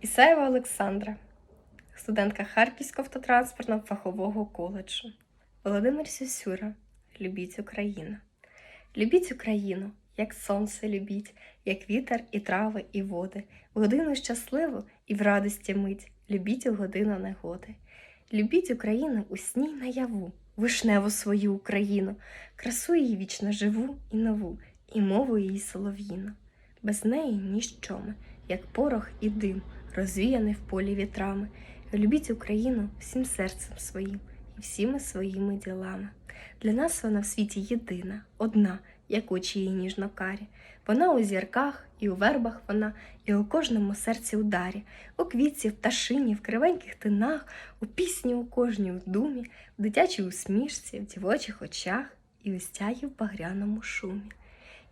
Ісаєва Олександра, студентка Харківського автотранспортного фахового коледжу. Володимир Сюсюра. Любіть Україну. Любіть Україну, як сонце любіть, як вітер і трави, і води, в годину щасливу і в радості мить. Любіть у годину негоди. Любіть Україну у сні наяву, вишневу свою Україну, красу її вічно живу і нову, і мову її солов'їну. Без неї ніщо ми, як порох і дим, розвіяний в полі вітрами. Любіть Україну всім серцем своїм і всіми своїми ділами. Для нас вона в світі єдина, одна, як очі її ніжно-карі. Вона у зірках, і у вербах вона, і у кожному серці ударі, у квітці, в пташині, в кривеньких тинах, у пісні у кожній в думі, в дитячій усмішці, в дівочих очах і у стягі в багряному шумі.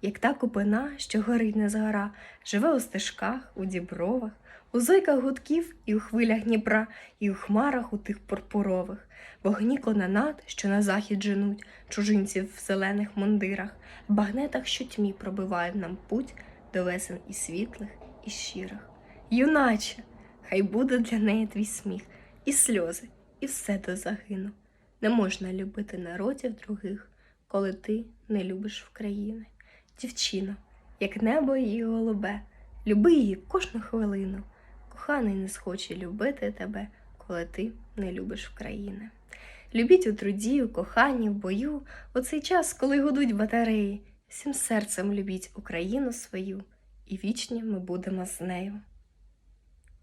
Як та купина, що горить не згора, живе у стежках, у дібровах, у зойках гудків і у хвилях Дніпра, і у хмарах у тих пурпурових, вогні кононат, що на захід женуть, чужинців в зелених мундирах, в багнетах, що тьмі пробивають нам путь до весен і світлих, і щирих. Юначе, хай буде для неї твій сміх, і сльози, і все до загину. Не можна любити народів других, коли ти не любиш України. Дівчино, як небо її голубе, люби її кожну хвилину. Коханий не схоче любити тебе, коли ти не любиш України. Любіть у труді, у коханні, в бою, у цей час, коли гудуть батареї. Всім серцем любіть Україну свою, і вічні ми будемо з нею.